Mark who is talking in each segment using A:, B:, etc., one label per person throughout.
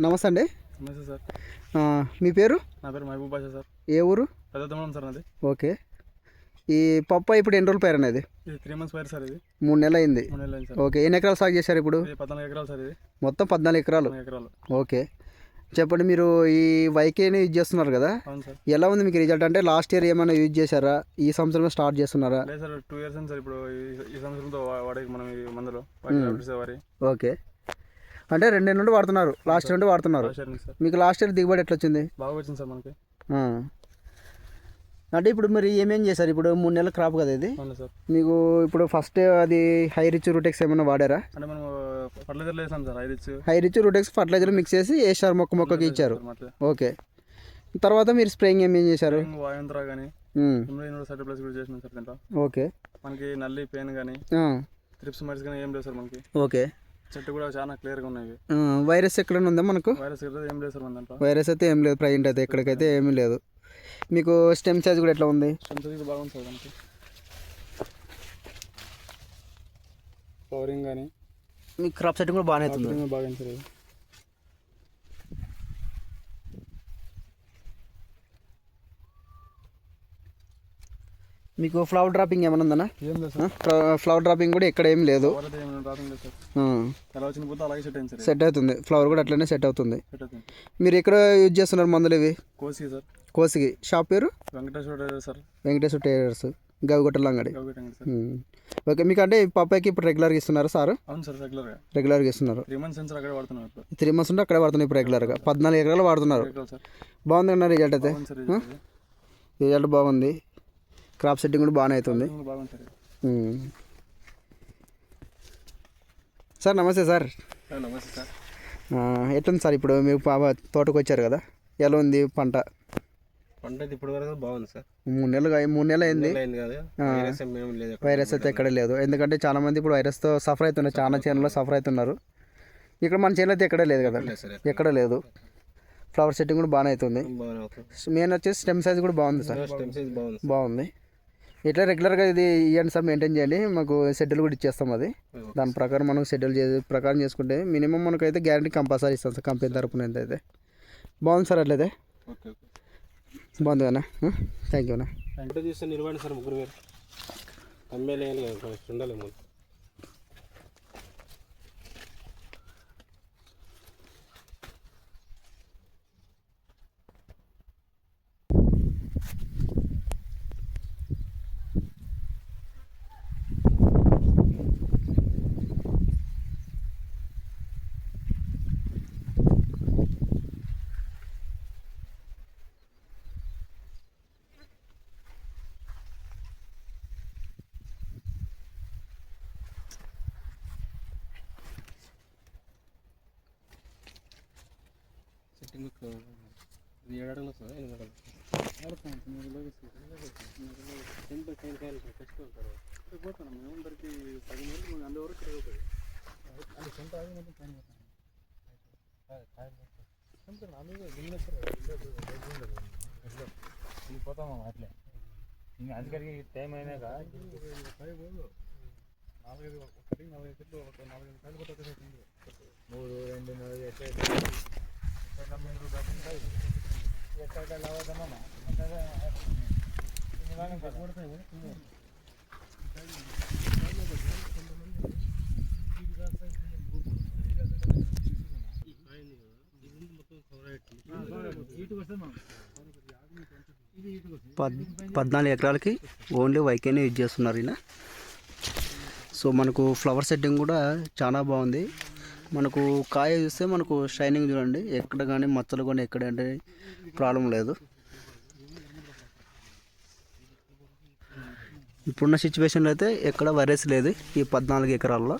A: నమస్తే అండి.
B: నమస్తే సార్.
A: మీ పేరు?
B: నా పేరు మహబూబ్ బాషా సార్.
A: ఏ ఊరు?
B: సార్ నాది.
A: ఓకే. ఈ పప్పు ఇప్పుడు ఎన్ని రోజులు పైరు అనేది?
B: ఇది త్రీ మంత్స్ పైరు సార్ ఇది.
A: మూడు నెలలు అయింది
B: మూడు నెలలు అయింది సార్.
A: ఓకే. ఎన్ని ఎకరాలు సాగు చేశారు ఇప్పుడు?
B: ఇది పద్నాలుగు ఎకరాలు సార్ ఇది.
A: మొత్తం పద్నాలుగు ఎకరాలు.
B: ఎకరాలు.
A: ఓకే. చెప్పండి మీరు ఈ వైకేని యూజ్ చేస్తున్నారు కదా?
B: అవును సార్.
A: ఎలా ఉంది మీకు రిజల్ట్ అంటే లాస్ట్ ఇయర్ ఏమైనా యూజ్ చేశారా? ఈ సంవత్సరమే స్టార్ట్ చేస్తున్నారా?
B: లేదు సార్ టూ ఇయర్స్ సార్ ఇప్పుడు ఈ- సంవత్సరంతో వాడే మనం ఈ మందులు
A: ఓకే. అంటే రెండు నుండి వాడుతున్నారు. లాస్ట్ నుండి వాడుతున్నారు. మీకు లాస్ట్ ఇయర్ దిగుబడి ఎట్లా వచ్చింది
B: బాగా వచ్చింది సార్ మనకి.
A: అంటే ఇప్పుడు మీరు ఏమేం చేశారు? ఇప్పుడు మూడు నెలల క్రాప్ కదా ఇది? మీకు ఇప్పుడు ఫస్ట్ అది హై రిచ్ రూటెక్స్ ఏమైనా వాడారా?
B: అంటే మనం ఫర్టిలైజర్లు వేసాం సార్ ఐదు ఇచ్చు
A: high rich Rootex fertiliser mix చేసి వేసారు మొక్క మొక్కకి ఇచ్చారు. ఓకే తర్వాత మీరు స్ప్రేయింగ్ ఏమేం చేశారు?
B: వాయంత్ర కానీ ప్లస్ కూడా చేసినాం సార్
A: ఓకే
B: మనకి నల్లి పెయిన్ కానీ ఏం లేదు సార్ మనకి.
A: ఓకే
B: చెట్టు కూడా చాలా క్లియర్గా ఉన్నాయి.
A: ఆ, వైరస్ ఎక్కడైనా ఉందా మనకు?
B: వైరస్ ఏం లేదు సార్
A: వైరస్ అయితే ఏం లేదు ప్రజెంట్ అయితే ఎక్కడికైతే ఏమీ లేదు. మీకు స్టెమ్ సైజ్ కూడా ఎట్లా ఉంది?
B: స్ట్రెంత్ ఇది బాగుంది సార్ మనకి పవరింగ్ కానీ
A: మీకు క్రాప్ సెట్టింగ్ కూడా బాగానే అవుతుంది.
B: బాగా సార్
A: మీకు ఫ్లవర్ డ్రాపింగ్ ఏమైనా ఉందన్నా? ఫ్లవర్ డ్రాపింగ్ కూడా ఎక్కడ ఏం లేదు.
B: సెట్
A: అవుతుంది. ఫ్లవర్ కూడా అట్లనే సెట్ అవుతుంది. మీరు ఎక్కడ యూజ్ చేస్తున్నారు మందులు ఇవి? కోసికి. షాప్ పేరు?
B: వెంకటేశ్వర
A: టైలర్స్ గవిగొట్టల అంగడి. ఓకే మీకు అంటే పప్పాయికి ఇప్పుడు రెగ్యులర్గా ఇస్తున్నారు సార్?
B: రెగ్యులర్గా
A: ఇస్తున్నారు.
B: త్రీ మంత్స్
A: ఉంటే అక్కడే వాడుతున్నారు ఇప్పుడు రెగ్యులర్గా పద్నాలుగు ఎకరాలు వాడుతున్నారు. బాగుంది అన్న రిజల్ట్ అయితే. రిజల్ట్ బాగుంది. క్రాప్ సెట్టింగ్ కూడా బాగానే అవుతుంది.
B: సార్
A: నమస్తే సార్.
B: సార్ నమస్తే సార్.
A: ఆ, ఎట్లుంది సార్ ఇప్పుడు? మీరు పాప తోటకు వచ్చారు కదా. ఎలా ఉంది పంట?
C: పంట ఇప్పుడు వరకు బాగుంది సార్.
A: మూడు నెలలు మూడు నెలలు అయింది
C: వైరస్
A: అయితే ఎక్కడ లేదు. ఎందుకంటే చాలా మంది ఇప్పుడు వైరస్తో సఫర్ అవుతున్నారు. చాలా చేనులో సఫర్ అవుతున్నారు. ఇక్కడ మన చేనులో అయితే ఎక్కడే లేదు కదా. ఎక్కడ లేదు ఫ్లవర్ సెట్టింగ్ కూడా బాగానే అవుతుంది. మెయిన్ వచ్చేసి స్టెమ్ సైజ్ కూడా బాగుంది సార్.
C: బాగుంది.
A: ఇట్లా రెగ్యులర్గా ఇది ఇవ్వండి సార్ మెయింటైన్ చేయండి. మాకు షెడ్యూల్ కూడా ఇచ్చేస్తాం అది. దాని ప్రకారం మనం షెడ్యూల్ చే ప్రకారం చేసుకుంటే మినిమం మనకైతే గ్యారంటీ కంపల్సరీ ఇస్తాం సార్ కంపెనీ తరపున ఎంత అయితే బాగుంది సార్ అట్లయితే? బాగుంది అన్న? థ్యాంక్ యూ అన్న.
C: నిలబడి సార్ ముగ్గురు మీరు. సెట్టింగ్ ఇది ఏడు అడుగులు వస్తుందా ఎనిమిది అడుగులు ఎంత కాయలు కాయలు తెచ్చుకుంటారు
B: పోతాను మేము అందరికి సగం వరకు మేము అందే వరకు తిరుగుతుంది అది సొంత ఆగి మొత్తం పైన
D: పోతాము అట్లే ఇంకా అందుకని టైం అయినాక
B: నాలుగైదు కటింగ్ నాలుగైదు చెట్లు ఒక నాలుగైదు కాయలు కూడా ఒకేసారి తింది.
D: మూడు రెండు నాలుగు ఎట్లా
A: పద్నాలుగు ఎకరాలకి ఓన్లీ వైకేనే యూజ్ చేస్తున్నారు ఈయన. సో మనకు ఫ్లవర్ సెట్టింగ్ కూడా చాలా బాగుంది. మనకు కాయ చూస్తే మనకు షైనింగ్ చూడండి. ఎక్కడ కానీ మచ్చలు కానీ ఎక్కడ అంటే ప్రాబ్లం లేదు. ఇప్పుడున్న సిచ్యువేషన్లో అయితే ఎక్కడ వైరస్ లేదు ఈ పద్నాలుగు ఎకరాల్లో.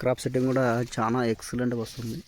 A: క్రాప్ సెట్టింగ్ కూడా చాలా ఎక్సలెంట్గా వస్తుంది.